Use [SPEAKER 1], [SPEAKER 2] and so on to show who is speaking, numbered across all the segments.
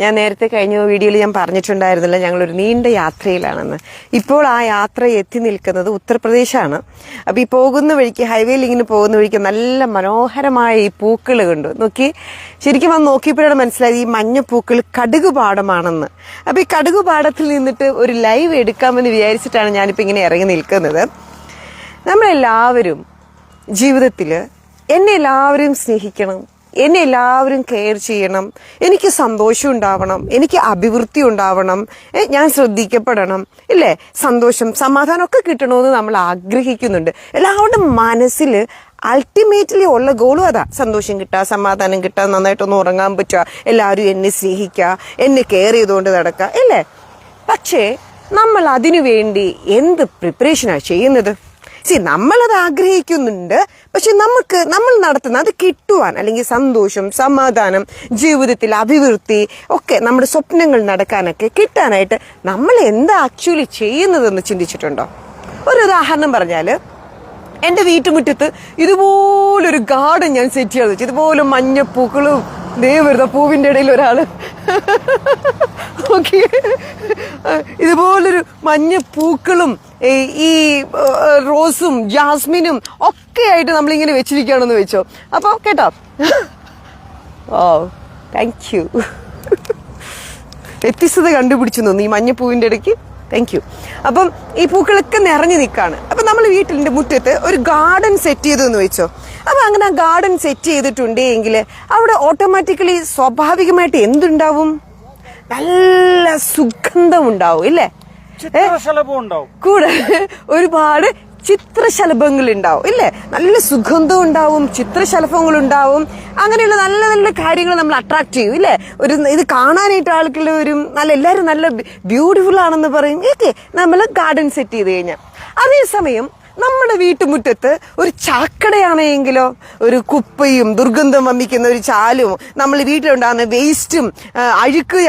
[SPEAKER 1] ഞാൻ നേരത്തെ കഴിഞ്ഞ വീഡിയോയിൽ ഞാൻ പറഞ്ഞിട്ടുണ്ടായിരുന്നില്ല ഞങ്ങളൊരു നീണ്ട യാത്രയിലാണെന്ന്. ഇപ്പോൾ ആ യാത്ര എത്തി നിൽക്കുന്നത് ഉത്തർപ്രദേശാണ്. അപ്പോൾ ഈ പോകുന്ന വഴിക്ക് ഹൈവേയിൽ ഇങ്ങനെ പോകുന്ന വഴിക്ക് നല്ല മനോഹരമായ ഈ പൂക്കൾ കണ്ടു. നോക്കി ശരിക്കും വന്ന് നോക്കിയപ്പോഴാണ് മനസ്സിലായത് ഈ മഞ്ഞപ്പൂക്കൾ കടുക് പാടമാണെന്ന് അപ്പോൾ ഈ കടുക് പാടത്തിൽ നിന്നിട്ട് ഒരു ലൈവ് എടുക്കാമെന്ന് വിചാരിച്ചിട്ടാണ് ഞാനിപ്പോൾ ഇങ്ങനെ ഇറങ്ങി നിൽക്കുന്നത്. നമ്മളെല്ലാവരും ജീവിതത്തിൽ എന്നെ എല്ലാവരും സ്നേഹിക്കണം എന്നെ എല്ലാവരും കെയർ ചെയ്യണം. എനിക്ക് സന്തോഷം ഉണ്ടാവണം. എനിക്ക് അഭിവൃദ്ധി ഉണ്ടാവണം. ഞാൻ ശ്രദ്ധിക്കപ്പെടണം. ഇല്ലേ? സന്തോഷം സമാധാനം ഒക്കെ കിട്ടണമെന്ന് നമ്മൾ ആഗ്രഹിക്കുന്നുണ്ട്. എല്ലാവരുടെ മനസ്സിൽ അൾട്ടിമേറ്റ്ലി ഉള്ള ഗോളും അതാ. സന്തോഷം കിട്ടുക സമാധാനം കിട്ടുക നന്നായിട്ടൊന്ന് ഉറങ്ങാൻ പറ്റുക എല്ലാവരും എന്നെ സ്നേഹിക്കുക എന്നെ കെയർ ചെയ്തുകൊണ്ട് നടക്കുക ഇല്ലേ? പക്ഷേ നമ്മൾ അതിനു വേണ്ടി എന്ത് പ്രിപ്പറേഷനാണ് ചെയ്യുന്നത്? സി നമ്മളത് ആഗ്രഹിക്കുന്നുണ്ട്. പക്ഷെ നമുക്ക് നമ്മൾ നടത്തുന്ന അത് കിട്ടുവാൻ അല്ലെങ്കിൽ സന്തോഷം സമാധാനം ജീവിതത്തിൽ അഭിവൃദ്ധി ഒക്കെ നമ്മുടെ സ്വപ്നങ്ങൾ നടക്കാനൊക്കെ കിട്ടാനായിട്ട് നമ്മൾ എന്താ ആക്ച്വലി ചെയ്യുന്നതെന്ന് ചിന്തിച്ചിട്ടുണ്ടോ? ഒരു ഉദാഹരണം പറഞ്ഞാൽ എന്റെ വീട്ടുമുറ്റത്ത് ഇതുപോലൊരു ഗാർഡൻ ഞാൻ സെറ്റ് ചെയ്ത് വെച്ചു. ഇതുപോലെ മഞ്ഞപ്പൂക്കളും ദേ വെറുതെ പൂവിന്റെ ഇടയിൽ ഒരാൾ. ഓക്കെ ഇതുപോലൊരു മഞ്ഞ പൂക്കളും ഈ, റോസും ജാസ്മിനും ഒക്കെ ആയിട്ട് നമ്മളിങ്ങനെ വെച്ചിരിക്കുകയാണെന്ന് വെച്ചോ. അപ്പോൾ കേട്ടോ. ഓ താങ്ക് യു വ്യത്യസ്തത കണ്ടുപിടിച്ചു തോന്നി ഈ മഞ്ഞപ്പൂവിന്റെ ഇടയ്ക്ക്. താങ്ക് യു അപ്പം ഈ പൂക്കളൊക്കെ നിറഞ്ഞു നിൽക്കാണ്. അപ്പം നമ്മൾ വീട്ടിന്റെ മുറ്റത്ത് ഒരു ഗാർഡൻ സെറ്റ് ചെയ്തെന്ന് വെച്ചോ. അപ്പോൾ അങ്ങനെ ആ ഗാർഡൻ സെറ്റ് ചെയ്തിട്ടുണ്ടെങ്കിൽ അവിടെ ഓട്ടോമാറ്റിക്കലി സ്വാഭാവികമായിട്ട് എന്തുണ്ടാവും? നല്ല സുഗന്ധം ഉണ്ടാവും ഇല്ലേ കൂടെ ഒരുപാട് ചിത്രശലഭങ്ങൾ ഉണ്ടാവും ഇല്ലേ? നല്ല സുഗന്ധം ഉണ്ടാവും ചിത്രശലഭങ്ങൾ ഉണ്ടാവും അങ്ങനെയുള്ള നല്ല നല്ല കാര്യങ്ങൾ നമ്മൾ അട്രാക്ട് ചെയ്യും ഇല്ലേ? ഒരു ഇത് കാണാനായിട്ട് ആൾക്കുള്ള ഒരു നല്ല എല്ലാവരും നല്ല ബ്യൂട്ടിഫുൾ ആണെന്ന് പറയും. ഏക്കെ നമ്മൾ ഗാർഡൻ സെറ്റ് ചെയ്ത് കഴിഞ്ഞാൽ അതേസമയം നമ്മുടെ വീട്ടുമുറ്റത്ത് ഒരു ചാക്കടയാണെങ്കിലോ ഒരു കുപ്പയും ദുർഗന്ധം വമിക്കുന്ന ഒരു ചാലും നമ്മൾ വീട്ടിലുണ്ടാകുന്ന വേസ്റ്റും അഴുക്ക്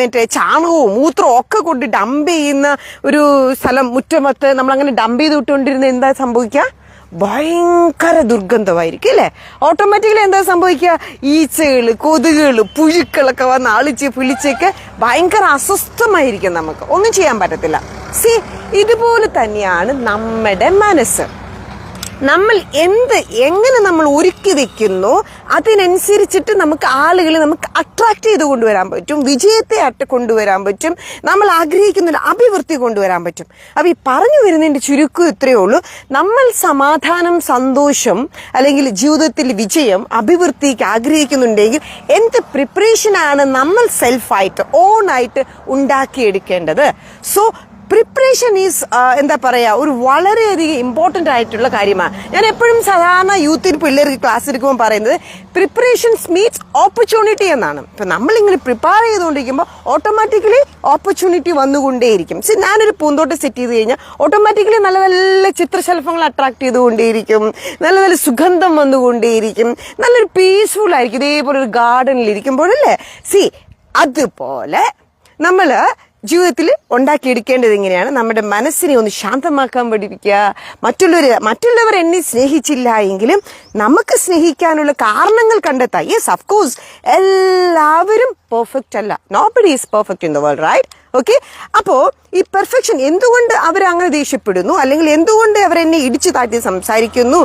[SPEAKER 1] മറ്റേ ചാണകവും മൂത്രവും ഒക്കെ കൊണ്ട് ഡംപ് ചെയ്യുന്ന ഒരു സ്ഥലം മുറ്റമത്ത് നമ്മൾ അങ്ങനെ ഡംപ് ചെയ്ത് വിട്ടുകൊണ്ടിരുന്ന എന്താ സംഭവിക്കുക? ഭയങ്കര ദുർഗന്ധമായിരിക്കും അല്ലേ? ഓട്ടോമാറ്റിക്കലി എന്താ സംഭവിക്കുക? ഈച്ചകൾ കൊതുകുകൾ പുഴുക്കളൊക്കെ വന്ന് അളിച്ച് പുളിച്ചൊക്കെ ഭയങ്കര അസ്വസ്ഥമായിരിക്കും നമുക്ക്. ഒന്നും ചെയ്യാൻ പറ്റത്തില്ല. സി ഇതുപോലെ തന്നെയാണ് നമ്മുടെ മനസ്സ്. നമ്മൾ എന്ത് എങ്ങനെ നമ്മൾ ഒരുക്കി വെക്കുന്നു അതിനനുസരിച്ചിട്ട് നമുക്ക് ആളുകളെ നമുക്ക് അട്രാക്ട് ചെയ്ത് കൊണ്ടുവരാൻ പറ്റും വിജയത്തെ അട്ട് കൊണ്ടുവരാൻ പറ്റും നമ്മൾ ആഗ്രഹിക്കുന്ന ഒരു അഭിവൃദ്ധി കൊണ്ടുവരാൻ പറ്റും. അപ്പം ഈ പറഞ്ഞു വരുന്നതിന്റെ ചുരുക്കം ഇത്രയേ ഉള്ളൂ. നമ്മൾ സമാധാനം സന്തോഷം അല്ലെങ്കിൽ ജീവിതത്തിൽ വിജയം അഭിവൃദ്ധിക്ക് ആഗ്രഹിക്കുന്നുണ്ടെങ്കിൽ എന്ത് പ്രിപ്പറേഷനാണ് നമ്മൾ സെൽഫായിട്ട് ഓണായിട്ട് ഉണ്ടാക്കിയെടുക്കേണ്ടത്? സോ പ്രിപ്പറേഷൻ ഈസ് എന്താ പറയുക ഒരു വളരെയധികം ഇമ്പോർട്ടന്റ് ആയിട്ടുള്ള കാര്യമാണ്. ഞാൻ എപ്പോഴും സാധാരണ യൂത്തിന് പിള്ളേർക്ക് ക്ലാസ് എടുക്കുമ്പോൾ പറയുന്നത് പ്രിപ്പറേഷൻസ് മീറ്റ്സ് ഓപ്പർച്യൂണിറ്റി എന്നാണ്. ഇപ്പം നമ്മളിങ്ങനെ പ്രിപ്പയർ ചെയ്തുകൊണ്ടിരിക്കുമ്പോൾ ഓട്ടോമാറ്റിക്കലി ഓപ്പർച്യൂണിറ്റി വന്നുകൊണ്ടേയിരിക്കും. സി ഞാനൊരു പൂന്തോട്ടം സെറ്റ് ചെയ്ത് കഴിഞ്ഞാൽ ഓട്ടോമാറ്റിക്കലി നല്ല നല്ല ചിത്രശലഭങ്ങൾ അട്രാക്ട് ചെയ്തുകൊണ്ടേയിരിക്കും. നല്ല നല്ല സുഗന്ധം വന്നുകൊണ്ടേയിരിക്കും. നല്ലൊരു പീസ്ഫുൾ ആയിരിക്കും. ഇതേപോലെ ഒരു ഗാർഡനിൽ ഇരിക്കുമ്പോഴല്ലേ? സി അതുപോലെ നമ്മൾ ജീവിതത്തിൽ ഉണ്ടാക്കിയെടുക്കേണ്ടത് എങ്ങനെയാണ്? നമ്മുടെ മനസ്സിനെ ഒന്ന് ശാന്തമാക്കാൻ പഠിപ്പിക്കുക മറ്റുള്ളവർ മറ്റുള്ളവർ എന്നെ സ്നേഹിച്ചില്ല എങ്കിലും നമുക്ക് സ്നേഹിക്കാനുള്ള കാരണങ്ങൾ കണ്ടെത്താം. യെസ് അഫ്കോഴ്സ് എല്ലാവരും പെർഫെക്റ്റ് അല്ല. Nobody is perfect in the world right okay അപ്പോൾ ഈ പെർഫെക്ഷൻ എന്തുകൊണ്ട് അവർ അങ്ങനെ ദേഷ്യപ്പെടുന്നു? അല്ലെങ്കിൽ എന്തുകൊണ്ട് അവർ എന്നെ ഇടിച്ചു താഴ്ത്തി സംസാരിക്കുന്നു?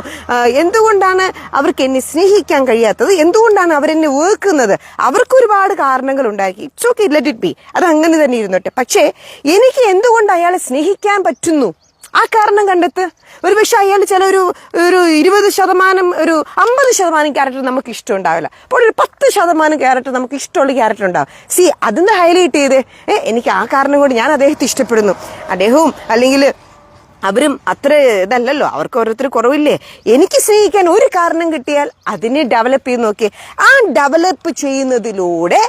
[SPEAKER 1] എന്തുകൊണ്ടാണ് അവർക്ക് എന്നെ സ്നേഹിക്കാൻ കഴിയാത്തത്? എന്തുകൊണ്ടാണ് അവരെന്നെ വെറുക്കുന്നത്? അവർക്ക് ഒരുപാട് കാരണങ്ങൾ ഉണ്ടാക്കി. It's okay let it be അത് അങ്ങനെ തന്നെ ഇരുന്നോട്ടെ. പക്ഷേ എനിക്ക് എന്തുകൊണ്ട് അയാളെ സ്നേഹിക്കാൻ പറ്റുന്നു? ആ കാരണം കണ്ടെത്ത്. ഒരു പക്ഷെ അയാൾ ചില ഒരു ഒരു ഇരുപത് ശതമാനം ഒരു അമ്പത് ശതമാനം ക്യാരക്ടർ നമുക്ക് ഇഷ്ടം ഉണ്ടാവില്ല അപ്പോൾ ഒരു പത്ത് ശതമാനം ക്യാരക്ടർ നമുക്ക് ഇഷ്ടമുള്ള ക്യാരക്ടർ ഉണ്ടാവും. സി അതിന്ന് ഹൈലൈറ്റ് ചെയ്ത്? ഏ എനിക്ക് ആ കാരണം കൊണ്ട് ഞാൻ അദ്ദേഹത്തെ ഇഷ്ടപ്പെടുന്നു. അദ്ദേഹവും അല്ലെങ്കിൽ അവരും അത്ര ഇതല്ലല്ലോ. അവർക്ക് ഓരോരുത്തർ കുറവില്ലേ? എനിക്ക് സ്നേഹിക്കാൻ ഒരു കാരണം കിട്ടിയാൽ അതിനെ ഡെവലപ്പ് ചെയ്ത് നോക്കി. ആ ഡെവലപ്പ് ചെയ്യുന്നതിലൂടെ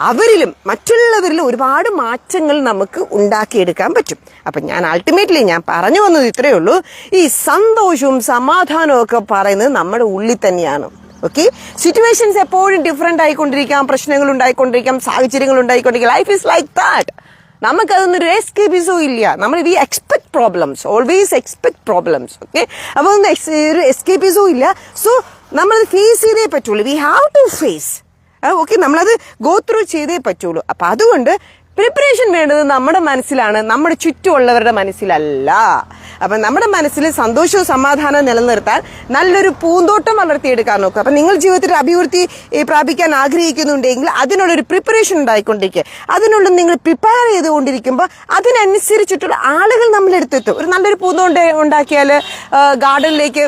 [SPEAKER 1] അവരിലും മറ്റുള്ളവരിലും ഒരുപാട് മാറ്റങ്ങൾ നമുക്ക് ഉണ്ടാക്കിയെടുക്കാൻ പറ്റും. അപ്പം ഞാൻ അൾട്ടിമേറ്റ്ലി ഞാൻ പറഞ്ഞു വന്നത് ഇത്രയേ ഉള്ളൂ. ഈ സന്തോഷവും സമാധാനവും ഒക്കെ പറയുന്നത് നമ്മുടെ ഉള്ളിൽ തന്നെയാണ്. ഓക്കെ സിറ്റുവേഷൻസ് എപ്പോഴും ഡിഫറെന്റ് ആയിക്കൊണ്ടിരിക്കാം. പ്രശ്നങ്ങൾ ഉണ്ടായിക്കൊണ്ടിരിക്കാം. സാഹചര്യങ്ങൾ ഉണ്ടായിക്കൊണ്ടിരിക്കാം. ലൈഫ് ഈസ് ലൈക്ക് ദാറ്റ് നമുക്കതൊന്നൊരു എസ്കേപ്പിസോ ഇല്ല. നമ്മൾ we expect problems always expect problems okay അപ്പോൾ ഒന്നും ഒരു എസ്കേപ്പിസോ ഇല്ല. സോ നമ്മൾ ഫേസ് ചെയ്തേ പറ്റുള്ളൂ. We have to face okay നമ്മളത് ഗോ ത്രൂ ചെയ്തേ പറ്റുള്ളൂ. അപ്പൊ അതുകൊണ്ട് പ്രിപ്പറേഷൻ വേണ്ടത് നമ്മുടെ മനസ്സിലാണ്. നമ്മുടെ ചുറ്റുമുള്ളവരുടെ മനസ്സിലല്ല. അപ്പൊ നമ്മുടെ മനസ്സിൽ സന്തോഷവും സമാധാനവും നിലനിർത്താൻ നല്ലൊരു പൂന്തോട്ടം വളർത്തിയെടുക്കാൻ നോക്കുക. അപ്പൊ നിങ്ങൾ ജീവിതത്തിൽ അഭിവൃദ്ധി പ്രാപിക്കാൻ ആഗ്രഹിക്കുന്നുണ്ടെങ്കിൽ അതിനുള്ളൊരു പ്രിപ്പറേഷൻ ഉണ്ടായിക്കൊണ്ടിരിക്കുക. അതിനുള്ള നിങ്ങൾ പ്രിപ്പയർ ചെയ്തുകൊണ്ടിരിക്കുമ്പോൾ അതിനനുസരിച്ചിട്ടുള്ള ആളുകൾ നമ്മളെടുത്തെത്തും. ഒരു നല്ലൊരു പൂന്തോട്ടം ഉണ്ടാക്കിയാൽ ഗാർഡനിലേക്ക്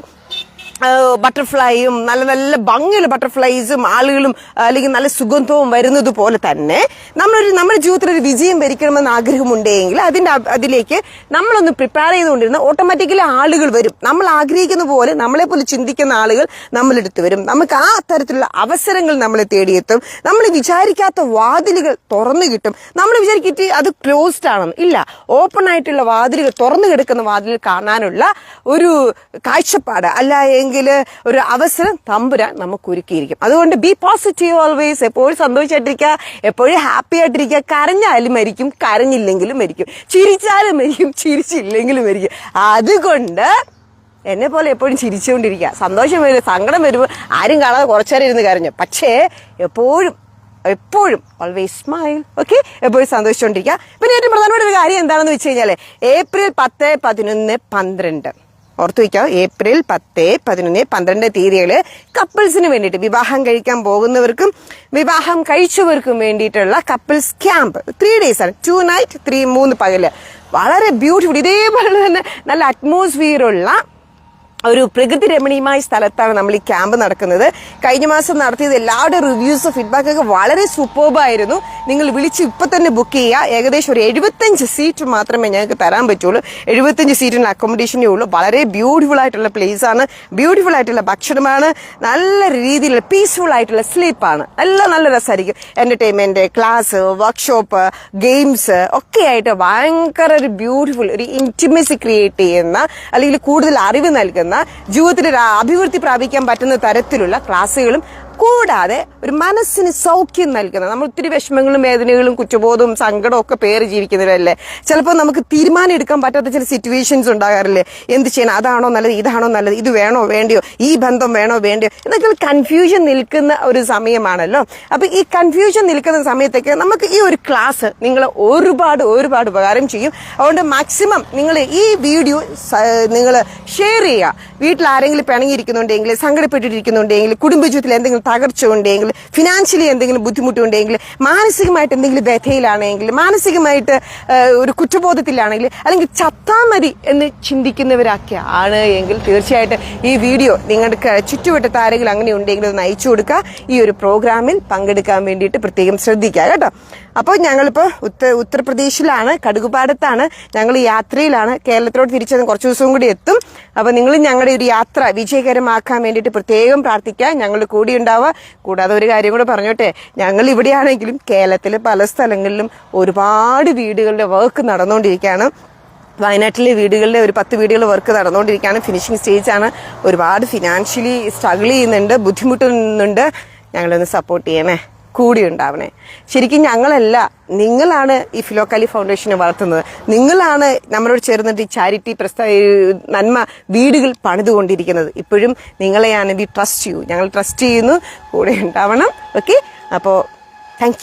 [SPEAKER 1] ബട്ടർഫ്ലൈയും നല്ല നല്ല ഭംഗിയുള്ള ബട്ടർഫ്ലൈസും ആളുകളും അല്ലെങ്കിൽ നല്ല സുഗന്ധവും വരുന്നത് പോലെ തന്നെ നമ്മളൊരു നമ്മുടെ ജീവിതത്തിൽ ഒരു വിജയം ഭരിക്കണമെന്ന് ആഗ്രഹമുണ്ടെങ്കിൽ അതിന്റെ അതിലേക്ക് നമ്മളൊന്ന് പ്രിപ്പയർ ചെയ്തുകൊണ്ടിരുന്ന ഓട്ടോമാറ്റിക്കലി ആളുകൾ വരും. നമ്മൾ ആഗ്രഹിക്കുന്ന പോലെ നമ്മളെ പോലെ ചിന്തിക്കുന്ന ആളുകൾ നമ്മളെടുത്ത് വരും. നമുക്ക് ആ തരത്തിലുള്ള അവസരങ്ങൾ നമ്മളെ തേടിയെത്തും. നമ്മൾ വിചാരിക്കാത്ത വാതിലുകൾ തുറന്നു കിട്ടും. നമ്മൾ വിചാരിക്കിട്ട് അത് ക്ലോസ്ഡ് ആണെന്ന് ഇല്ല ഓപ്പൺ ആയിട്ടുള്ള വാതിലുകൾ തുറന്നു കിടക്കുന്ന വാതിൽ കാണാനുള്ള ഒരു കാഴ്ചപ്പാട്. അല്ല എങ്കിൽ ഒരു അവസരം തമ്പുരാൻ നമുക്ക് ഒരുക്കിയിരിക്കും അതുകൊണ്ട് ബി പോസിറ്റീവ് ഓൾവേസ് എപ്പോഴും സന്തോഷമായിട്ടിരിക്കുക എപ്പോഴും ഹാപ്പി ആയിട്ടിരിക്കുക. കരഞ്ഞാലും മരിക്കും കരഞ്ഞില്ലെങ്കിലും മരിക്കും. ചിരിച്ചാലും മരിക്കും ചിരിച്ചില്ലെങ്കിലും മരിക്കും. അതുകൊണ്ട് എന്നെ പോലെ എപ്പോഴും ചിരിച്ചുകൊണ്ടിരിക്കുക. സന്തോഷം വരും സങ്കടം വരുമ്പോൾ ആരും കാണാതെ കുറച്ചേരം ഇരുന്ന് കരഞ്ഞു. പക്ഷേ എപ്പോഴും എപ്പോഴും ഓൾവേസ് സ്മൈൽ ഓക്കെ എപ്പോഴും സന്തോഷിച്ചുകൊണ്ടിരിക്കുക. പിന്നെ ഏറ്റവും പ്രധാനപ്പെട്ട ഒരു കാര്യം എന്താണെന്ന് വെച്ച് കഴിഞ്ഞാൽ ഏപ്രിൽ പത്ത് പതിനൊന്ന് പന്ത്രണ്ട്. ഓർത്തു വയ്ക്കാം ഏപ്രിൽ പത്ത് പതിനൊന്ന് പന്ത്രണ്ട് തീയതികൾ കപ്പിൾസിന് വേണ്ടിയിട്ട് വിവാഹം കഴിക്കാൻ പോകുന്നവർക്കും വിവാഹം കഴിച്ചവർക്കും വേണ്ടിയിട്ടുള്ള കപ്പിൾസ് ക്യാമ്പ്. ത്രീ ഡേയ്സ് ആണ്. ടു നൈറ്റ് ത്രീ മൂന്ന് പകൽ. വളരെ ബ്യൂട്ടിഫുൾ ഇതേപോലെ തന്നെ നല്ല അറ്റ്മോസ്ഫിയർ ഉള്ള ഒരു പ്രകൃതി രമണീയമായ സ്ഥലത്താണ് നമ്മൾ ഈ ക്യാമ്പ് നടക്കുന്നത്. കഴിഞ്ഞ മാസം നടത്തിയത് എല്ലാവരുടെ റിവ്യൂസ് ഫീഡ്ബാക്കൊക്കെ വളരെ സൂപ്പർബായിരുന്നു നിങ്ങൾ വിളിച്ച് ഇപ്പൊ തന്നെ ബുക്ക് ചെയ്യുക. ഏകദേശം ഒരു എഴുപത്തഞ്ച് സീറ്റ് മാത്രമേ ഞങ്ങൾക്ക് തരാൻ പറ്റുള്ളൂ. എഴുപത്തഞ്ച് സീറ്റിന് അക്കോമഡേഷനേ ഉള്ളൂ. വളരെ ബ്യൂട്ടിഫുൾ ആയിട്ടുള്ള പ്ലേസ് ആണ്. ബ്യൂട്ടിഫുൾ ആയിട്ടുള്ള ഭക്ഷണമാണ്. നല്ല രീതിയിലുള്ള പീസ്ഫുൾ ആയിട്ടുള്ള സ്ലീപ്പാണ് എല്ലാം നല്ല രസമായിരിക്കും. എന്റർടൈൻമെന്റ് ക്ലാസ് വർക്ക്ഷോപ്പ് ഗെയിംസ് ഒക്കെ ആയിട്ട് ഭയങ്കര ഒരു ബ്യൂട്ടിഫുൾ ഒരു ഇന്റിമസി ക്രിയേറ്റ് ചെയ്യുന്ന അല്ലെങ്കിൽ കൂടുതൽ അറിവ് നൽകുന്ന ജീവിതത്തിൽ അഭിവൃദ്ധി പ്രാപിക്കാൻ പറ്റുന്ന തരത്തിലുള്ള ക്ലാസ്സുകളും കൂടാതെ ഒരു മനസ്സിന് സൗഖ്യം നൽകുന്ന നമ്മൾ ഒത്തിരി വിഷമങ്ങളും വേദനകളും കുറ്റബോധവും സങ്കടവും ഒക്കെ പേര് ജീവിക്കുന്നവരല്ലേ? ചിലപ്പോൾ നമുക്ക് തീരുമാനം എടുക്കാൻ പറ്റാത്ത ചില സിറ്റുവേഷൻസ് ഉണ്ടാകാറില്ലേ? എന്ത് ചെയ്യണം? അതാണോ നല്ലത്? ഇതാണോ നല്ലത്? ഇത് വേണോ വേണ്ടിയോ? ഈ ബന്ധം വേണോ വേണ്ടിയോ? എന്നൊക്കെ കൺഫ്യൂഷൻ നിൽക്കുന്ന ഒരു സമയമാണല്ലോ. അപ്പൊ ഈ കൺഫ്യൂഷൻ നിൽക്കുന്ന സമയത്തൊക്കെ നമുക്ക് ഈ ഒരു ക്ലാസ് നിങ്ങൾ ഒരുപാട് ഒരുപാട് ഉപകാരം ചെയ്യും. അതുകൊണ്ട് മാക്സിമം നിങ്ങൾ ഈ വീഡിയോ നിങ്ങൾ ഷെയർ ചെയ്യുക. വീട്ടിൽ ആരെങ്കിലും പിണങ്ങിയിരിക്കുന്നുണ്ടെങ്കിൽ സങ്കടപ്പെട്ടിരിക്കുന്നുണ്ടെങ്കിൽ കുടുംബജീവിതത്തിൽ എന്തെങ്കിലും തകർച്ച ഉണ്ടെങ്കിൽ ഫിനാൻഷ്യലി എന്തെങ്കിലും ബുദ്ധിമുട്ടുണ്ടെങ്കിൽ മാനസികമായിട്ട് എന്തെങ്കിലും വ്യഥയിലാണെങ്കിൽ മാനസികമായിട്ട് ഒരു കുറ്റബോധത്തിലാണെങ്കിൽ അല്ലെങ്കിൽ ചത്താ മതി എന്ന് ചിന്തിക്കുന്നവരൊക്കെ ആണ് എങ്കിൽ തീർച്ചയായിട്ടും ഈ വീഡിയോ നിങ്ങൾക്ക് ചുറ്റുവട്ടത്ത് ആരെങ്കിലും അങ്ങനെ ഉണ്ടെങ്കിൽ ഒന്ന് നയിച്ചു കൊടുക്കുക. ഈ ഒരു പ്രോഗ്രാമിൽ പങ്കെടുക്കാൻ വേണ്ടിയിട്ട് പ്രത്യേകം ശ്രദ്ധിക്കുക കേട്ടോ. അപ്പോൾ ഞങ്ങളിപ്പോൾ ഉത്തർ ഉത്തർപ്രദേശിലാണ് കടുകുപാടത്താണ് ഞങ്ങൾ യാത്രയിലാണ്. കേരളത്തിലോട്ട് തിരിച്ചത് കുറച്ച് ദിവസവും കൂടി എത്തും. അപ്പോൾ നിങ്ങൾ ഞങ്ങളുടെ ഒരു യാത്ര വിജയകരമാക്കാൻ വേണ്ടിയിട്ട് പ്രത്യേകം പ്രാർത്ഥിക്കുക. ഞങ്ങൾ കൂടി ഉണ്ടാവുക. കൂടാതെ ഒരു കാര്യം കൂടെ പറഞ്ഞോട്ടെ. ഞങ്ങൾ ഇവിടെയാണെങ്കിലും കേരളത്തിലെ പല സ്ഥലങ്ങളിലും ഒരുപാട് വീടുകളുടെ വർക്ക് നടന്നുകൊണ്ടിരിക്കുകയാണ്. വയനാട്ടിലെ വീടുകളിലെ ഒരു പത്ത് വീടുകൾ വർക്ക് നടന്നുകൊണ്ടിരിക്കുകയാണ്. ഫിനിഷിംഗ് സ്റ്റേജാണ് ഒരുപാട് ഫിനാൻഷ്യലി സ്ട്രഗിൾ ചെയ്യുന്നുണ്ട്. ബുദ്ധിമുട്ടുന്നുണ്ട്. ഞങ്ങളൊന്ന് സപ്പോർട്ട് ചെയ്യണേ. കൂടി ഉണ്ടാവണേ ശരിക്കും ഞങ്ങളല്ല നിങ്ങളാണ് ഈ ഫിലോക്കാലി ഫൗണ്ടേഷനെ വളർത്തുന്നത്. നിങ്ങളാണ് നമ്മളോട് ചേർന്നിട്ട് ഈ ചാരിറ്റി പ്രസ്ത നന്മ വീടുകൾ പണിതുകൊണ്ടിരിക്കുന്നത്. ഇപ്പോഴും നിങ്ങളെയാണ് വി ട്രസ്റ്റ് യു ഞങ്ങൾ ട്രസ്റ്റ് ചെയ്യുന്നു. കൂടെ ഉണ്ടാവണം. ഓക്കെ അപ്പോൾ താങ്ക്